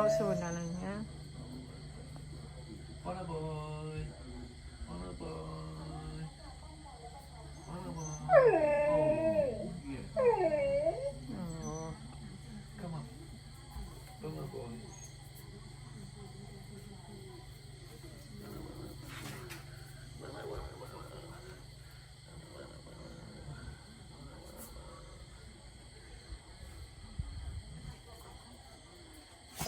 also another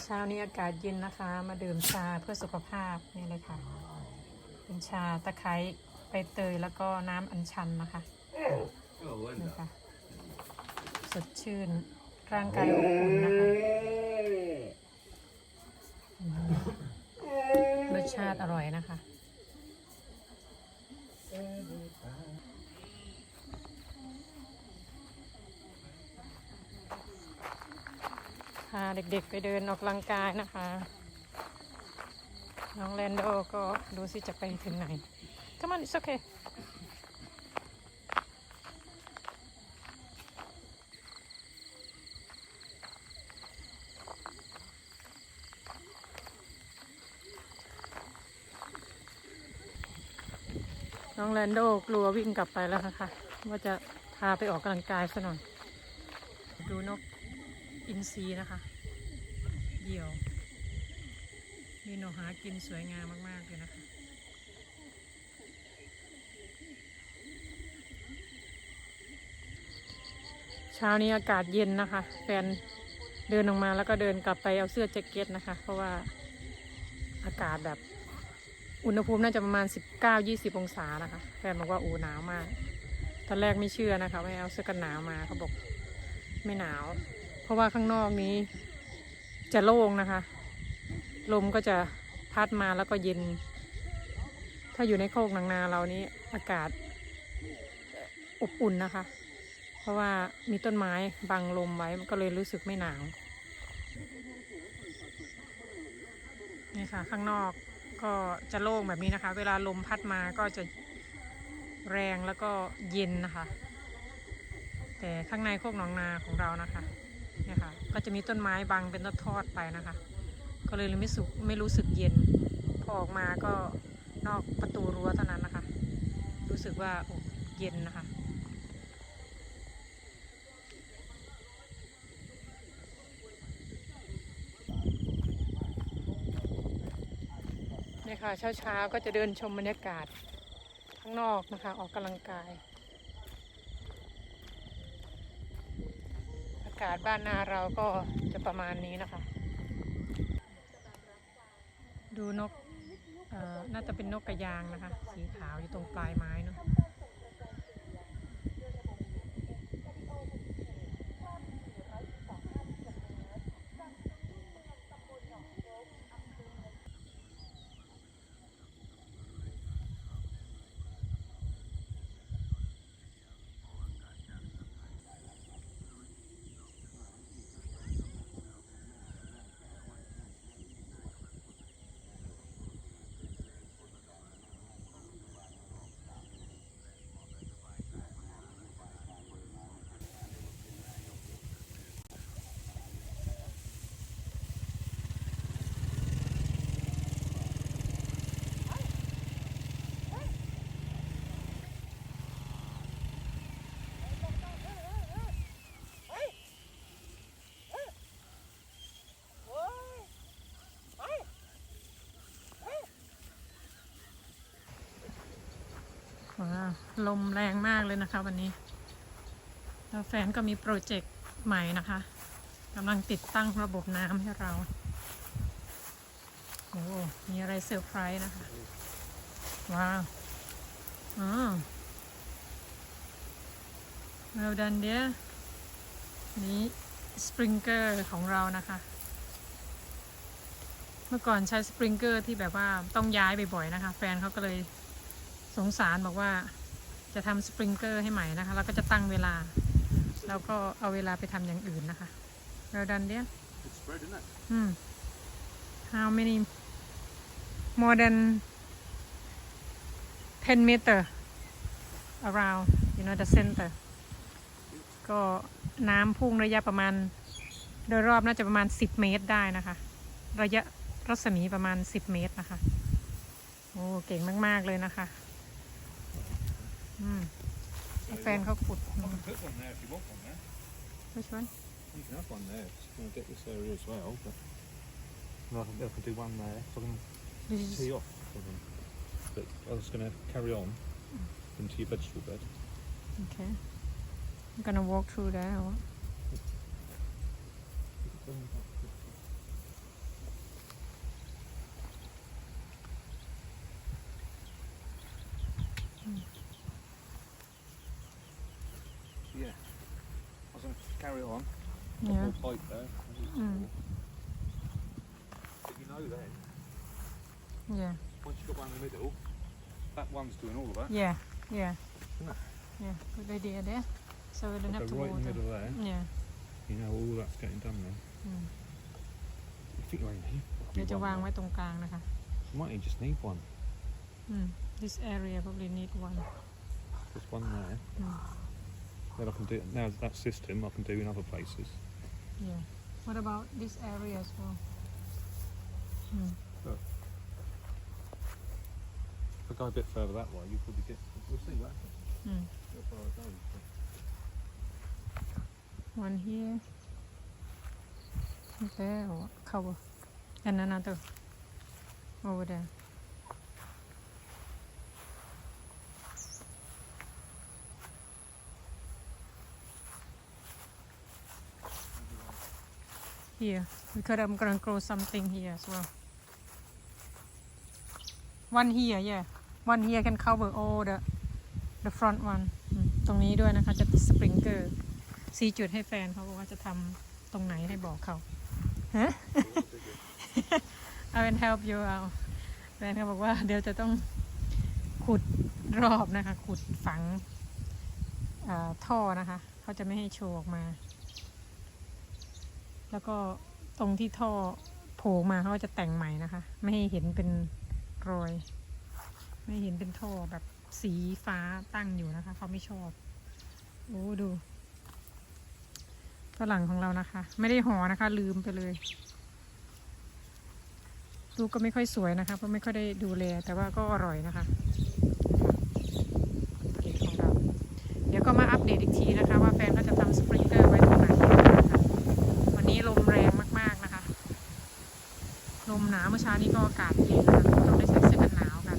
เช้านี้อากาศเย็นนะคะ มาดื่มชาเพื่อสุขภาพนี่เลยค่ะ เป็นชาตะไคร้ใบเตยแล้วก็น้ำอัญชันนะคะ Oh, well นี่ done. ค่ะสดชื่นร่างกายอบอุ่นนะคะอืมรสชาติอร่อยนะคะาเด็กๆไปเดินออกกำลังกายนะคะ น้องแลนโดก็ดูสิจะไปถึงไหน Come on it's okay น้องแลนโดกลัววิ่งกลับไปแล้วนะคะ ว่าจะพาไปออกกำลังกายซะหน่อย ดูนก อินทรีนะคะ เดี่ยว มีหนูหากินสวยงามมาก ๆ เลยนะคะเช้านี้อากาศเย็นนะคะ แฟนเดินออกมาแล้วก็เดินกลับไปเอาเสื้อแจ็คเก็ตนะคะ เพราะว่าอากาศแบบอุณหภูมิน่าจะประมาณ 19-20 องศานะคะ แฟนบอกว่าอูหนาวมาก ตอนแรกไม่เชื่อนะคะไม่เอาเสื้อกันหนาวมาเขาบอกไม่หนาว ราะว่าข้างนอกนี้จะโล่งนะคะ ลมก็จะพัดมาแล้วก็เย็น ถ้าอยู่ในโคกหนังนาเรานี้อากาศอบอุ่นนะคะ เพราะว่ามีต้นไม้บังลมไว้มันก็เลยรู้สึกไม่หนาวนี่ค่ะ ข้างนอกก็จะโล่งแบบนี้นะคะ เวลาลมพัดมาก็จะแรงแล้วก็เย็นนะคะ แต่ข้างในโคกหนองนาของเรานะคะเนี่ยค่ะ ก็จะมีต้นไม้บังเป็นทอดๆไปนะคะ ก็เลยไม่สุกไม่รู้สึกเย็น พอออกมาก็นอกประตูรั้วเท่านั้นนะคะ รู้สึกว่าโอ้เย็นนะคะเนี่ยค่ะเช้าๆก็จะเดินชมบรรยากาศข้างนอกนะคะ ออกกำลังกายากาศบ้านนาเราก็จะประมาณนี้นะคะ ดูนกน่าจะเป็นนกกระยางนะคะ สีขาวอยู่ตรงปลายไม้เนาะ ลมแรงมากเลยนะคะวันนี้ แล้วแฟนก็มีโปรเจกต์ใหม่นะคะกำลังติดตั้งระบบน้ำให้เรา โอ้ มีอะไรเซอร์ไพรส์นะคะ ว้าวอ๋อ well done dear นี้สปริงเกอร์ของเรานะคะ เมื่อก่อนใช้สปริงเกอร์ที่แบบว่าต้องย้ายบ่อยๆนะคะ แฟนเขาก็เลยสงสารบอกว่า จะทำสปริงเกอร์ให้ใหม่นะคะ แล้วก็จะตั้งเวลา แล้วก็เอาเวลาไปทำอย่างอื่นนะคะ well done dear Good spread, isn't it? Hmm. How many? More than 10 meter around, you know, the center. ก็น้ำพุ่งระยะประมาณ โดยรอบน่าจะประมาณ 10 เมตรได้นะคะ ระยะรัศมีประมาณ 10 เมตรนะคะ โอ้ เก่งมาก ๆ เลยนะคะ อืมให้แฟนเขาขุด I can put one there if you want one there. ไม่ช่วย You can have one there. Just going to get this area as well. But no, I, can, I can do one there. So I can tee off for them. But I was going to carry on into your vegetable bed. Okay. I'm gonna walk through there. or Mm. full. But you know then, Yeah. once you've got one in the middle, that one's doing all of that. Yeah. Yeah. No. Yeah. Good idea there. So we don't Go have to right in the water. middle there. Yeah. You know all that's getting done then. อืม You think you only need เดี๋ยวจะ probably วาง one ไว้ตรงกลางนะคะ there. You might only just need one. อืม This area probably need one. There's one there. อืม Then I can do now that system I can do in other places. Yeah. What about this area as well? Hmm. Look. If I go a bit further that way, You probably get. We'll see what happens. Hmm. One here. There, cover. And another over there. Here, because I'm gonna grow something here as well. One here, yeah. One here can cover all the the front one ตรงนี้ด้วยนะคะจะติดสปริงเกอร์ซีจุดให้แฟนเขาบอกว่าจะทำตรงไหนให้บอกเขาฮะ I will help you เอาแฟนเขาบอกว่าเดี๋ยวจะต้องขุดรอบนะคะ ขุดฝังท่อนะคะ เขาจะไม่ให้โชว์ออกมา แล้วก็ตรงที่ท่อโผล่มาเขาจะแต่งใหม่นะคะ ไม่ให้เห็นเป็นรอย ไม่เห็นเป็นท่อแบบสีฟ้าตั้งอยู่นะคะเขาไม่ชอบโอ้ดูฝรั่งของเรานะคะ ไม่ได้ห่อนะคะ ลืมไปเลยลูกก็ไม่ค่อยสวยนะคะเพราะไม่ค่อยได้ดูแลแต่ว่าก็อร่อยนะคะผลิตของเรา เดี๋ยวก็มาอัปเดตอีกทีนะคะ ว่าแฟนก็จะทำสปริงเกอร์ไว้ตรงไหนนะคะวันนี้ลมแรงมากๆนะคะ ลมหนานี้ก็อากาศเย็นนะคะเราได้ใส่เสื้อกันหนาวกัน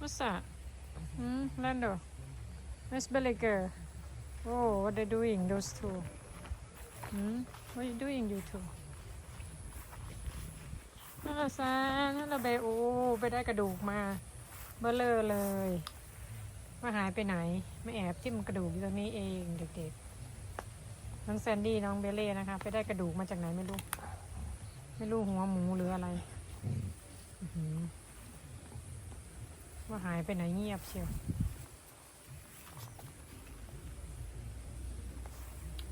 What's that? Hmm, Lando. Where's Billy girl? Oh, what they doing, those two? Hmm? What are you doing, you two? นั่นละซานั่นละเบโอไปได้กระดูกมาเบลเลอเลยว่าหายไปไหน ไม่แอบจิ้มกระดูกอยู่ตรงนี้เองเด็กๆ น้องแซนดี้น้องเบลเล่นะคะ ไปได้กระดูกมาจากไหนไม่รู้ ไม่รู้หัวหมูหรืออะไรว่าหายไปไหนเงียบเชียว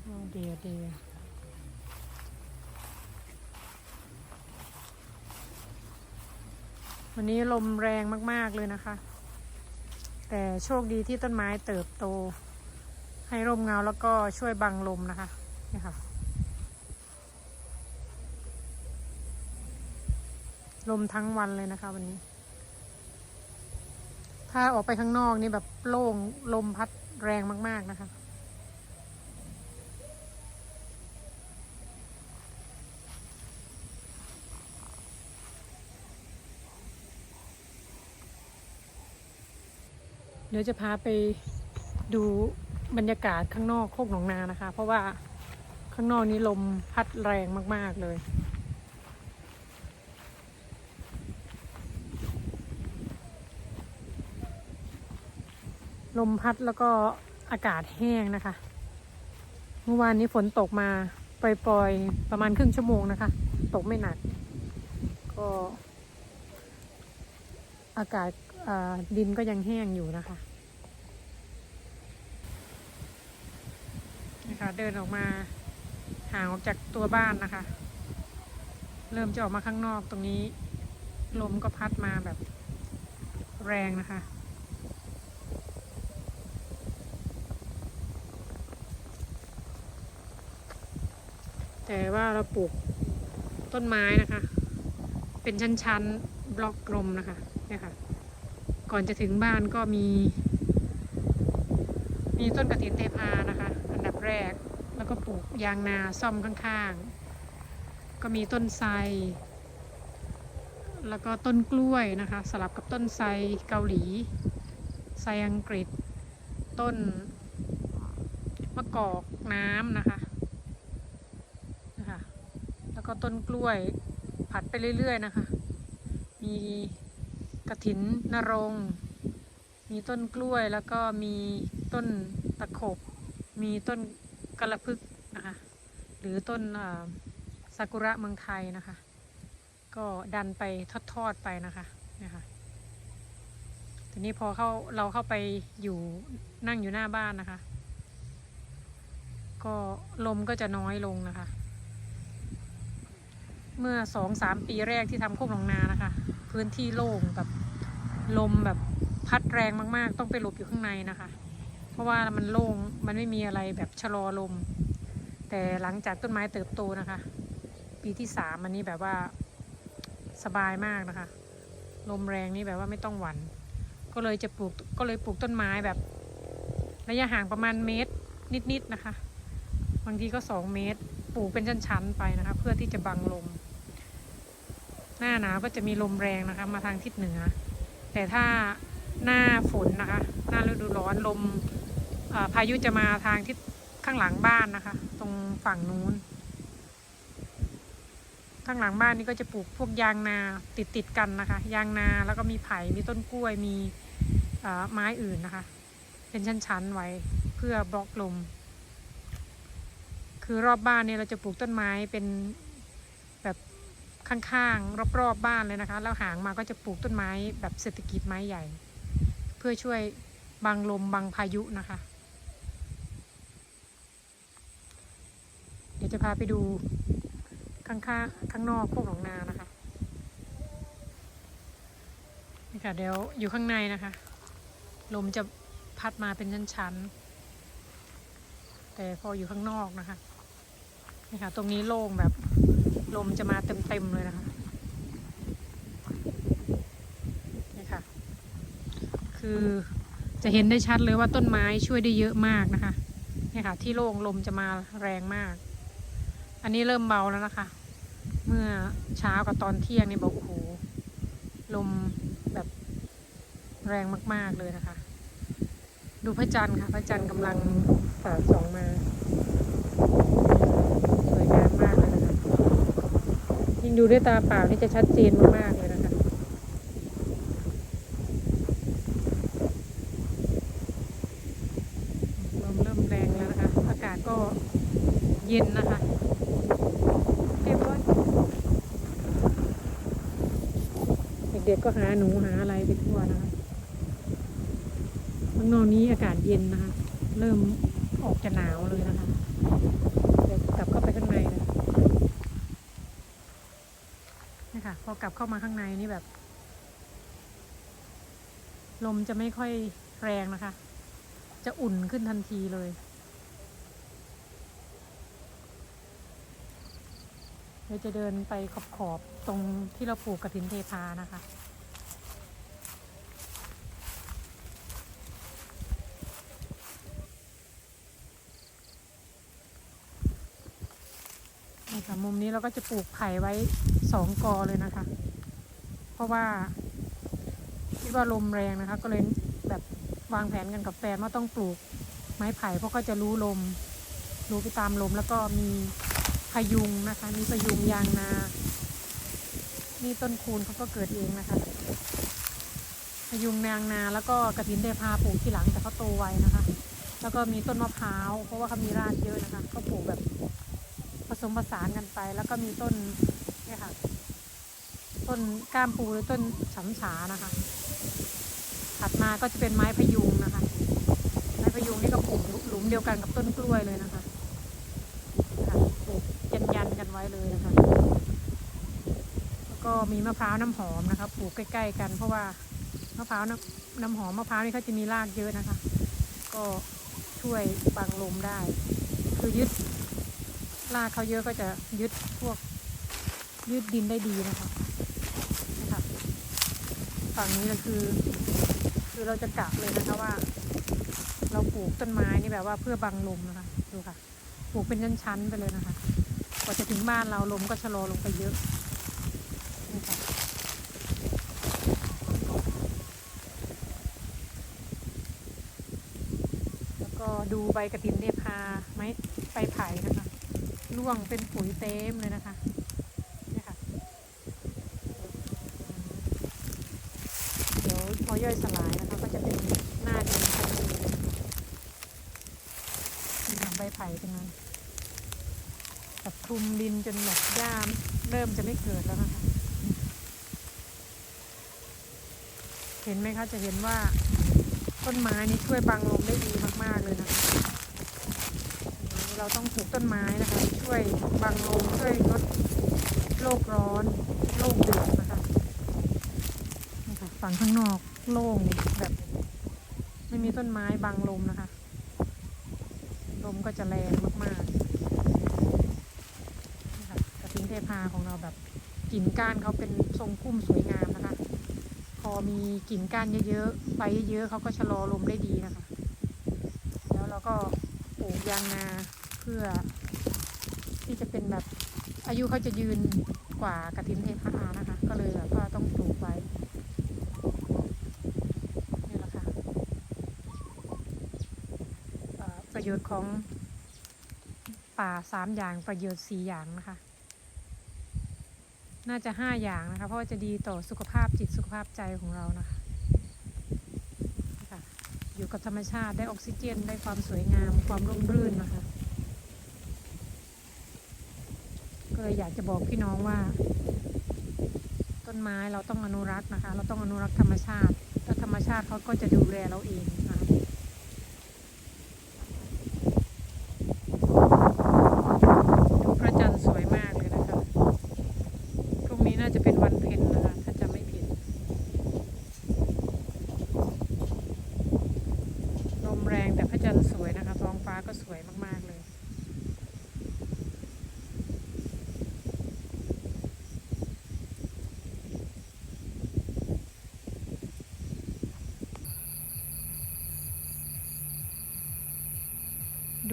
โอ้ เดียเดียวันนี้ลมแรงมาก ๆ เลยนะคะ แต่โชคดีที่ต้นไม้เติบโต ให้ร่มเงาแล้วก็ช่วยบังลมนะคะนี่ค่ะ ลมทั้งวันเลยนะคะวันนี้ ถ้าออกไปข้างนอกนี่แบบโล่งลมพัดแรงมาก ๆ นะคะ เดี๋ยวจะพาไปดูบรรยากาศข้างนอกโคกหนองนานะคะ เพราะว่าข้างนอกนี้ลมพัดแรงมาก ๆ เลย ลมพัดแล้วก็อากาศแห้งนะคะ เมื่อวานนี้ฝนตกมาปล่อยๆประมาณครึ่งชั่วโมงนะคะ ตกไม่หนัก ก็ อากาศ ดินก็ยังแห้งอยู่นะคะนะคะ เดินออกมาห่างออกจากตัวบ้านนะคะ เริ่มจะออกมาข้างนอกตรงนี้ ลมก็พัดมาแบบแรงนะคะแต่ว่าเราปลูกต้นไม้นะคะ เป็นชั้น ๆ บล็อกกลมนะคะเนี่ยค่ะ ก่อนจะถึงบ้านก็มี มีต้นกระถินเทพานะคะ อันดับแรกแล้วก็ปลูกยางนาซ่อมข้างๆ ก็มีต้นไทรแล้วก็ต้นกล้วยนะคะ สลับกับต้นไทรเกาหลีไทรอังกฤษ ต้นมะกอกน้ำนะคะนะคะ แล้วก็ต้นกล้วยผัดไปเรื่อยๆนะคะ มี กระถินนรงมีต้นกล้วยแล้วก็มีต้นตะขบ มีต้นกระพึกนะคะหรือต้นซากุระเมืองไทยนะคะ ก็ดันไปทอดๆไปนะคะนะคะทีนี้พอเข้าเราเข้าไปอยู่นั่งอยู่หน้าบ้านนะคะ ก็ลมก็จะน้อยลงนะคะ เมื่อสองสามปีแรกที่ทำโคกหนองนานะคะ พื้นที่โล่งแบบ ลมแบบพัดแรงมากๆ ต้องไปหลบอยู่ข้างในนะคะ เพราะว่ามันโล่งมันไม่มีอะไรแบบชะลอลม แต่หลังจากต้นไม้เติบโตนะคะ ปีที่สามอันนี้แบบว่าสบายมากนะคะ ลมแรงนี่แบบว่าไม่ต้องหวั่นก็เลยจะปลูกก็เลยปลูกต้นไม้แบบ ระยะห่างประมาณเมตรนิดๆนะคะ บางทีก็สองเมตร ปลูกเป็นชั้นๆไปนะคะ เพื่อที่จะบังลม หน้าหนาวก็จะมีลมแรงนะคะ มาทางทิศเหนือ แต่ถ้าหน้าฝนนะคะ หน้าฤดูร้อนลมพายุจะมาทางทิศข้างหลังบ้านนะคะ ตรงฝั่งนู้น ข้างหลังบ้านนี่ก็จะปลูกพวกยางนาติดติดกันนะคะ ยางนาแล้วก็มีไผ่มีต้นกล้วยมีไม้อื่นนะคะ เป็นชั้นๆไว้เพื่อบล็อกลม คือรอบบ้านเนี่ยเราจะปลูกต้นไม้เป็น ข้างๆ รอบๆบบ้านเลยนะคะ แล้วหางมาก็จะปลูกต้นไม้แบบเศรษฐกิจไม้ใหญ่ เพื่อช่วยบังลมบังพายุนะคะ เดี๋ยวจะพาไปดูข้างๆข้างนอกโคกหนองนานะคะนี่ค่ะเดี๋ยวอยู่ข้างในนะคะ ลมจะพัดมาเป็นชั้นๆแต่พออยู่ข้างนอกนะคะนี่ค่ะตรงนี้โล่งแบบ ลมจะมาเต็มๆเลยนะคะนี่ค่ะ คือจะเห็นได้ชัดเลยว่าต้นไม้ช่วยได้เยอะมากนะคะนี่ค่ะ ที่โล่งลมจะมาแรงมาก อันนี้เริ่มเบาแล้วนะคะ เมื่อเช้ากับตอนเที่ยงนี่บอกโอ้โหลมแบบแรงมาก ๆเลยนะคะ ดูพระจันทร์ค่ะ พระจันทร์กำลังสาดส่องมา สวยงามมากเลยนะคะ ยิ่ง ดูด้วยตาเปล่านี่จะชัดเจนมากๆเลยนะคะลมเริ่มแรงแล้วนะคะ อากาศก็เย็นนะคะเรียบร้อยเด็กๆก็หาหนูหาอะไรไปทั่วนะคะข้างนอกนี้อากาศเย็นนะคะ เริ่มออกจะหนาวเลยนะคะเดี๋ยวกลับเข้าไปข้างในนะ นี่ค่ะ พอกลับเข้ามาข้างในนี่แบบ ลมจะไม่ค่อยแรงนะคะ จะอุ่นขึ้นทันทีเลย เราจะเดินไปขอบขอบๆตรงที่เราปลูกกระถินเทพานะคะ มุมนี้เราก็จะปลูกไผ่ไว้สองกอเลยนะคะ เพราะว่าคิดว่าลมแรงนะคะ ก็เลยแบบวางแผนกันกับแฟนว่าต้องปลูกไม้ไผ่เพราะก็จะรู้ลม รู้ไปตามลมแล้วก็มีพายุงนะคะ มีพายุงยางนานี่ต้นคูณเขาก็เกิดเองนะคะพายุงยางนาแล้วก็กระถินเดพาปลูกทีหลังแต่เขาโตไวนะคะ แล้วก็มีต้นมะพร้าวเพราะว่าเขามีรากเยอะนะคะก็ปลูกแบบ สมผสานกันไป แล้วก็มีต้นเนี่ยค่ะ ต้นก้ามปูหรือต้นฉำฉานะคะ ถัดมาก็จะเป็นไม้พยุงนะคะ ไม้พยุงนี่ก็ปลูกหลุมเดียวกันกับต้นกล้วยเลยนะคะค่ะปลูกยันยันกันไว้เลยนะคะ แล้วก็มีมะพร้าวน้ำหอมนะคะ ปลูกใกล้ ๆ กัน เพราะว่ามะพร้าวน้ำน้ำหอมมะพร้าวนี่เขาจะมีรากเยอะนะคะ ก็ช่วยบังลมได้ คือยึด รากเขาเยอะก็จะยึดพวกยืดดินได้ดีนะคะนะคะฝั่งนี้ก็คือ คือเราจะกะเลยนะคะว่า เราปลูกต้นไม้นี่แบบว่าเพื่อบังลมนะคะดูค่ะปลูกเป็นชั้นๆไปเลยนะคะกว่าจะถึงบ้านเราลมก็ชะลอลงไปเยอะนี่ค่ะแล้วก็ดูใบกระถินเทพาไม้ใบไผ่นะคะ ร่วงเป็นปุ๋ยเต็มเลยนะคะเนี่ยค่ะเดี๋ยวพอย่อยสลายนะคะก็จะเป็นหน้าดินทันทีเลยมีของใบไผ่ตรงนั้นแบบคลุมดินจนแบบหญ้าเริ่มจะไม่เกิดแล้วนะคะ เห็นไหมคะจะเห็นว่าต้นไม้นี่ช่วยบังลมได้ดีมาก ๆ เลยนะคะ เราต้องปลูกต้นไม้นะคะ ช่วยบังลมช่วยลดโลกร้อน โลกเดือดนะคะนี่ค่ะฝั่งข้างนอกโล่งแบบไม่มีต้นไม้บังลมนะคะ ลมก็จะแรงมากๆนี่ค่ะกระทิงเทพาของเราแบบกิ่งก้านเขาเป็นทรงพุ่มสวยงามนะคะ พอมีกิ่งก้านเยอะๆใบเยอะๆเขาก็ชะลอลมได้ดีนะคะ แล้วเราก็ปลูกยางนา เพื่อ ที่จะเป็นแบบอายุเขาจะยืนกว่ากระถินเทพานะคะ ก็เลยแบบว่าต้องปลูกไว้นี่แหละค่ะเอ่อประโยชน์ของป่าสามอย่างประโยชน์สี่อย่างนะคะ น่าจะห้าอย่างนะคะ เพราะว่าจะดีต่อสุขภาพจิตสุขภาพใจของเรานะคะค่ะอยู่กับธรรมชาติได้ออกซิเจนได้ความสวยงามความร่มรื่นนะคะ ก็ เลยอยากจะบอกพี่น้องว่า ต้นไม้เราต้องอนุรักษ์นะคะ เราต้องอนุรักษ์ธรรมชาติ แล้วธรรมชาติเขาก็จะดูแลเราเองนะคะดูพระจันทร์สวยมากเลยนะคะพรุ่งนี้น่าจะเป็นวันเพ็ญนะคะ ถ้าจำไม่ผิด ลมแรงแต่พระจันทร์สวยนะคะ ท้องฟ้าก็สวยมากๆเลย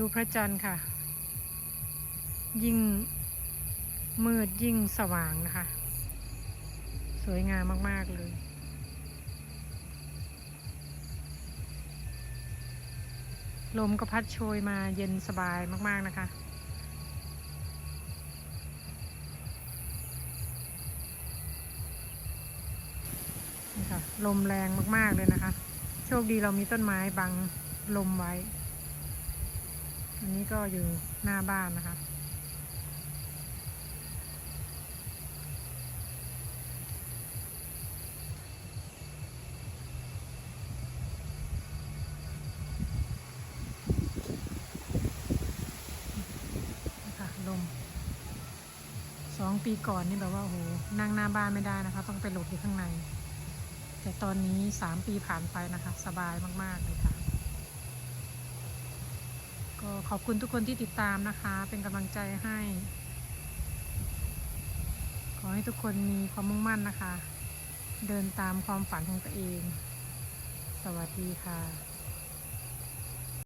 ดูพ ระจันทร์ค่ะ ยิ่งมืดยิ่งสว่างนะคะ สวยงามมาก ๆ เลย ลมก็พัดโชยมาเย็นสบายมาก ๆ นะคะคะลมแรงมาก ๆ เลยนะคะ โชคดีเรามีต้นไม้บังลมไว้ อันนี้ก็อยู่หน้าบ้านนะคะนะคะ ลมสองปีก่อนนี่แบบว่าโอ้โหนั่งหน้าบ้านไม่ได้นะคะ ต้องไปหลบอยู่ข้างใน แต่ตอนนี้สามปีผ่านไปนะคะ สบายมาก ๆ เลยค่ะ ก็ขอบคุณทุกคนที่ติดตามนะคะ เป็นกำลังใจให้ ขอให้ทุกคนมีความมุ่งมั่นนะคะ เดินตามความฝันของตัวเอง สวัสดีค่ะ